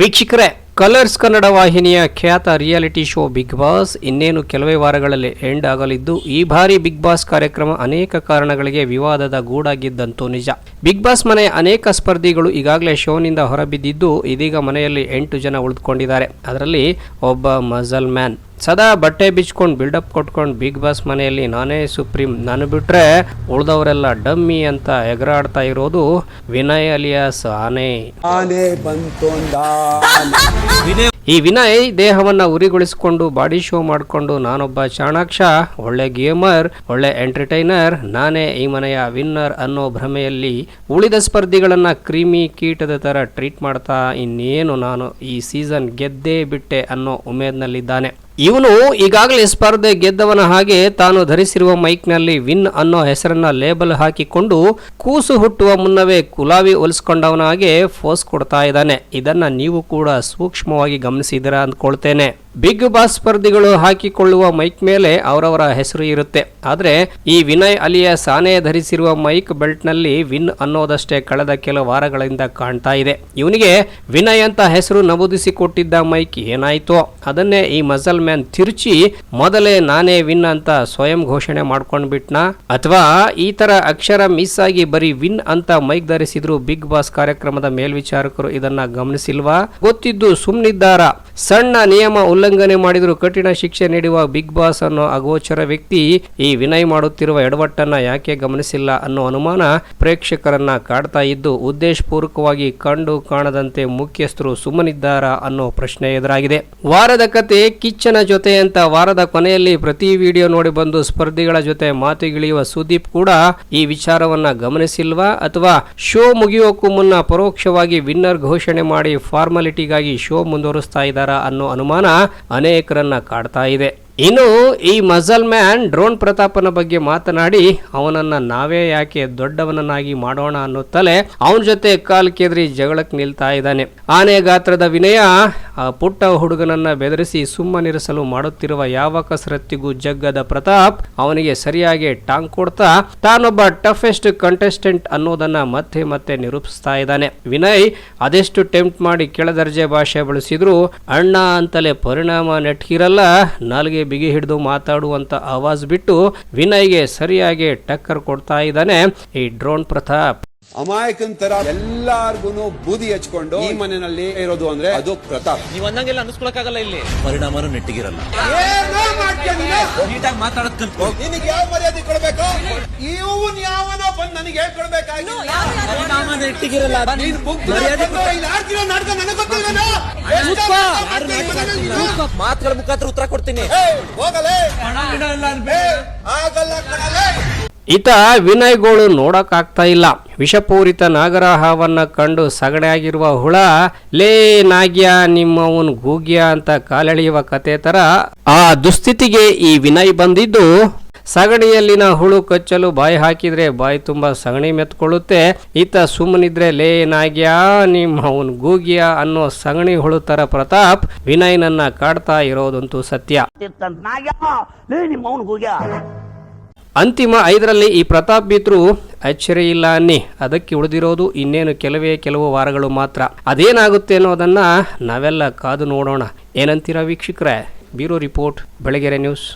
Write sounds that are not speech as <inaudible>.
ವೀಕ್ಷಕರೇ, ಕಲರ್ಸ್ ಕನ್ನಡ ವಾಹಿನಿಯ ಖ್ಯಾತ ರಿಯಾಲಿಟಿ ಶೋ ಬಿಗ್ ಬಾಸ್ ಇನ್ನೇನು ಕೆಲವೇ ವಾರಗಳಲ್ಲಿ ಎಂಡ್ ಆಗಲಿದ್ದು, ಈ ಬಾರಿ ಬಿಗ್ ಬಾಸ್ ಕಾರ್ಯಕ್ರಮ ಅನೇಕ ಕಾರಣಗಳಿಗೆ ವಿವಾದದ ಗೂಡಾಗಿದ್ದಂತೂ ನಿಜ. ಬಿಗ್ ಬಾಸ್ ಮನೆಯ ಅನೇಕ ಸ್ಪರ್ಧಿಗಳು ಈಗಾಗಲೇ ಶೋನಿಂದ ಹೊರಬಿದ್ದಿದ್ದು, ಇದೀಗ ಮನೆಯಲ್ಲಿ ಎಂಟು ಜನ ಉಳಿದುಕೊಂಡಿದ್ದಾರೆ. ಅದರಲ್ಲಿ ಒಬ್ಬ ಮಜಲ್ ಮ್ಯಾನ್. ಸದಾ ಬಟ್ಟೆ ಬಿಚ್ಕೊಂಡು ಬಿಲ್ಡಪ್ ಕೊಟ್ಕೊಂಡು ಬಿಗ್ ಬಾಸ್ ಮನೆಯಲ್ಲಿ ನಾನೇ ಸುಪ್ರೀಂ. ನಾನು ಬಿಟ್ರೆ ಉಳ್ದವರೆಲ್ಲ ಡಮ್ಮಿ ಅಂತ ಎಗರಾಡ್ತಾ ಇರೋದು ವಿನಯ್ ಅಲಿಯಾಸ್ ಆನೆ. <laughs> ಈ ವಿನಯ್ ದೇಹವನ್ನ ಉರಿಗೊಳಿಸಿಕೊಂಡು ಬಾಡಿ ಶೋ ಮಾಡಿಕೊಂಡು ನಾನೊಬ್ಬ ಚಾಣಾಕ್ಷ ಒಳ್ಳೆ ಗೇಮರ್ ಒಳ್ಳೆ ಎಂಟರ್ಟೈನರ್ ನಾನೇ ಈ ಮನೆಯ ವಿನ್ನರ್ ಅನ್ನೋ ಭ್ರಮೆಯಲ್ಲಿ ಉಳಿದ ಸ್ಪರ್ಧಿಗಳನ್ನ ಕ್ರಿಮಿ ಕೀಟದ ತರ ಟ್ರೀಟ್ ಮಾಡ್ತಾ ಇನ್ನೇನು ನಾನು ಈ ಸೀಸನ್ ಗೆದ್ದೇ ಬಿಟ್ಟೆ ಅನ್ನೋ ಉಮೇದ್ನಲ್ಲಿದ್ದಾನೆ. ಇವನು ಈಗಾಗಲೇ ಸ್ಪರ್ಧೆ ಗೆದ್ದವನ ಹಾಗೆ ತಾನು ಧರಿಸಿರುವ ಮೈಕ್ನಲ್ಲಿ ವಿನ್ ಅನ್ನೋ ಹೆಸರನ್ನ ಲೇಬಲ್ ಹಾಕಿಕೊಂಡು ಕೂಸು ಹುಟ್ಟುವ ಮುನ್ನವೇ ಕುಲಾವಿ ಹೊಲಿಸ್ಕೊಂಡವನ ಹಾಗೆ ಫೋಸ್ ಕೊಡ್ತಾ ಇದ್ದಾನೆ. ಇದನ್ನ ನೀವು ಕೂಡ ಸೂಕ್ಷ್ಮವಾಗಿ ಗಮನಿಸಿದಿರ ಅಂದ್ಕೊಳ್ತೇನೆ. ಬಿಗ್ ಬಾಸ್ ಸ್ಪರ್ಧಿಗಳು ಹಾಕಿಕೊಳ್ಳುವ ಮೈಕ್ ಮೇಲೆ ಅವರವರ ಹೆಸರು ಇರುತ್ತೆ. ಆದರೆ ಈ ವಿನಯ್ ಅಲಿಯ ಸಾನೆ ಧರಿಸಿರುವ ಮೈಕ್ ಬೆಲ್ಟ್ನಲ್ಲಿ ವಿನ್ ಅನ್ನೋದಷ್ಟೇ ಕಳೆದ ಕೆಲ ವಾರಗಳಿಂದ ಕಾಣ್ತಾ ಇದೆ. ಇವನಿಗೆ ವಿನಯ್ ಅಂತ ಹೆಸರು ನಮೂದಿಸಿ ಕೊಟ್ಟಿದ್ದ ಮೈಕ್ ಏನಾಯ್ತು. ಅದನ್ನೇ ಈ ಮಸಲ್ ಮ್ಯಾನ್ ತಿರುಚಿ ಮೊದಲೇ ನಾನೇ ವಿನ್ ಅಂತ ಸ್ವಯಂ ಘೋಷಣೆ ಮಾಡ್ಕೊಂಡ್ಬಿಟ್ನಾ ಅಥವಾ ಈ ತರ ಅಕ್ಷರ ಮಿಸ್ ಆಗಿ ಬರೀ ವಿನ್ ಅಂತ ಮೈಕ್ ಧರಿಸಿದ್ರು ಬಿಗ್ ಬಾಸ್ ಕಾರ್ಯಕ್ರಮದ ಮೇಲ್ವಿಚಾರಕರು ಇದನ್ನ ಗಮನಿಸಿಲ್ವಾ? ಗೊತ್ತಿದ್ದು ಸುಮ್ನಿದ್ದಾರ? ಸಣ್ಣ ನಿಯಮ ಉಲ್ಲಂಘನೆ ಮಾಡಿದರೂ ಕಠಿಣ ಶಿಕ್ಷೆ ನೀಡುವ ಬಿಗ್ ಬಾಸ್ ಅನ್ನೋ ಅಗೋಚರ ವ್ಯಕ್ತಿ ಈ ವಿನಯ್ ಮಾಡುತ್ತಿರುವ ಎಡವಟ್ಟನ್ನ ಯಾಕೆ ಗಮನಿಸಿಲ್ಲ ಅನ್ನೋ ಅನುಮಾನ ಪ್ರೇಕ್ಷಕರನ್ನ ಕಾಡ್ತಾ ಇದ್ದು ಉದ್ದೇಶಪೂರ್ವಕವಾಗಿ ಕಂಡು ಕಾಣದಂತೆ ಮುಖ್ಯಸ್ಥರು ಸುಮ್ಮನಿದ್ದಾರಾ ಅನ್ನೋ ಪ್ರಶ್ನೆ ಎದುರಾಗಿದೆ. ವಾರದ ಕತೆ ಕಿಚ್ಚನ ಜೊತೆ ಅಂತ ವಾರದ ಕೊನೆಯಲ್ಲಿ ಪ್ರತಿ ವಿಡಿಯೋ ನೋಡಿ ಬಂದು ಸ್ಪರ್ಧಿಗಳ ಜೊತೆ ಮಾತುಗಿಳಿಯುವ ಸುದೀಪ್ ಕೂಡ ಈ ವಿಚಾರವನ್ನ ಗಮನಿಸಿಲ್ವಾ ಅಥವಾ ಶೋ ಮುಗಿಯೋಕ್ಕೂ ಮುನ್ನ ಪರೋಕ್ಷವಾಗಿ ವಿನ್ನರ್ ಘೋಷಣೆ ಮಾಡಿ ಫಾರ್ಮಾಲಿಟಿಗಾಗಿ ಶೋ ಮುಂದುವರಿಸ್ತಾ ಇದ್ದಾರಾ ಅನ್ನೋ ಅನುಮಾನ ಅನೇಕರನ್ನ ಕಾಡ್ತಾ ಇದೆ. ಇನ್ನು ಈ ಮಜಲ್ ಮ್ಯಾನ್ ಡ್ರೋನ್ ಪ್ರತಾಪನ ಬಗ್ಗೆ ಮಾತನಾಡಿ, ಅವನನ್ನ ನಾವೇ ಯಾಕೆ ದೊಡ್ಡವನನ್ನಾಗಿ ಮಾಡೋಣ ಅನ್ನುತ್ತಲೇ ಅವನ ಜೊತೆ ಕಾಲ್ ಕೆದ್ರಿ ಜಗಳಕ್ಕೆ ನಿಲ್ತಾ ಇದ್ದಾನೆ. ಆನೆ ಗಾತ್ರದ ವಿನಯ, ಆ ಪುಟ್ಟ ಹುಡುಗನನ್ನ ಬೆದರಿಸಿ ಸುಮ್ಮನಿರಿಸಲು ಮಾಡುತ್ತಿರುವ ಯಾವ ಕಸರತ್ತಿಗೂ ಜಗ್ಗದ ಪ್ರತಾಪ್ ಅವನಿಗೆ ಸರಿಯಾಗಿ ಟಾಂಗ್ ಕೊಡ್ತಾ, ತಾನೊಬ್ಬ ಟಫೆಸ್ಟ್ ಕಂಟೆಸ್ಟೆಂಟ್ ಅನ್ನೋದನ್ನ ಮತ್ತೆ ಮತ್ತೆ ನಿರೂಪಿಸ್ತಾ ಇದ್ದಾನೆ. ವಿನಯ್ ಅದೆಷ್ಟು ಟೆಂಪ್ಟ್ ಮಾಡಿ ಕೆಳದರ್ಜೆ ಭಾಷೆ ಬಳಸಿದ್ರು, ಅಣ್ಣ ಅಂತಲೇ ಪರಿಣಾಮ ನೆಟ್ಟಿರಲ್ಲ ನಾಲ್ಗೆ ಬಿಗಿ ಹಿಡಿದು ಮಾತಾಡುವಂತ ಆವಾಜ್ ಬಿಟ್ಟು ವಿನಯ್ಗೆ ಸರಿಯಾಗಿ ಟಕ್ಕರ್ ಕೊಡ್ತಾ ಇದ್ದಾನೆ ಈ ಡ್ರೋನ್ ಪ್ರತಾಪ್. ಅಮಾಯಕನ್ ತರ ಎಲ್ಲಾರ್ಗುನು ಬೂದಿ ಹಚ್ಕೊಂಡು ಈ ಮನೆಯಲ್ಲಿ ಇರೋದು ಅಂದ್ರೆ ಅದು ಪ್ರತಾಪ್. ನೀವ್ ಅಂದಂಗೆಲ್ಲ ಅನ್ಸ್ಕೊಳಕ್ಕಾಗಲ್ಲ ಇಲ್ಲಿ. ಪರಿಣಾಮನು ನೆಟ್ಟಿಗಿರಲ್ಲ ನೀಟಾಗಿ ಮಾತಾಡೋದ್ ಕಲ್ತ್ಕೊ. ನಿನಗೆ ಯಾವ ಮರ್ಯಾದೆ ಕೊಡ್ಬೇಕು? ಇವನ್ ಯಾವನೋ ಬಂದ್ ನನಗೆ ಹೇಳ್ಕೊಡ್ಬೇಕಾಗಿ ಪರಿಣಾಮ ನೆಟ್ಟಿಗಿರಲ್ಲ ನೀನ್ ಇಲ್ಲಿ ಆಡ್ತಿರೋ ನಾಟಕ ನನಗ್ ನೀನು? ಮಾತುಗಳ ಮುಖಾಂತರ ಉತ್ತರ ಕೊಡ್ತೀನಿ. ಹೋಗಲೇ. ಆಗಲ್ಲ. ಈತ ವಿನಯ್ಗಳು ನೋಡಕ್ಕಾಗ್ತಾ ಇಲ್ಲ. ವಿಷಪೂರಿತ ನಾಗರಹಾವನ್ನು ಕಂಡು ಸಗಣೆಯಾಗಿರುವ ಹುಳ ಲೇ ನಾಗ್ಯ ನಿಮ್ಮವನ್ ಗೂಗ್ಯ ಅಂತ ಕಾಲೆಳೆಯುವ ಕತೆ ತರ ಆ ದುಸ್ಥಿತಿಗೆ ಈ ವಿನಯ್ ಬಂದಿದ್ದು. ಸಗಣಿಯಲ್ಲಿನ ಹುಳು ಕಚ್ಚಲು ಬಾಯಿ ಹಾಕಿದ್ರೆ ಬಾಯಿ ತುಂಬಾ ಸಗಣಿ ಮೆತ್ಕೊಳ್ಳುತ್ತೆ. ಈತ ಸುಮ್ಮನಿದ್ರೆ ಲೇ ನಾಗ್ಯ ನಿಮ್ಮವನ್ ಗೂಗ್ಯ ಅನ್ನೋ ಸಗಣಿ ಹುಳು ತರ ಪ್ರತಾಪ್ ವಿನಯ್ನನ್ನ ಕಾಡ್ತಾ ಇರೋದಂತೂ ಸತ್ಯ. ಅಂತಿಮ ಐದರಲ್ಲಿ ಈ ಪ್ರತಾಪ್ ಬಿದ್ರು ಅಚ್ಚರಿ ಇಲ್ಲ ಅನ್ನಿ. ಅದಕ್ಕೆ ಉಳಿದಿರೋದು ಇನ್ನೇನು ಕೆಲವೇ ಕೆಲವು ವಾರಗಳು ಮಾತ್ರ. ಅದೇನಾಗುತ್ತೆ ಅನ್ನೋದನ್ನ ನಾವೆಲ್ಲ ಕಾದು ನೋಡೋಣ. ಏನಂತೀರಾ ವೀಕ್ಷಕರೇ? Bureau report, Belagere news.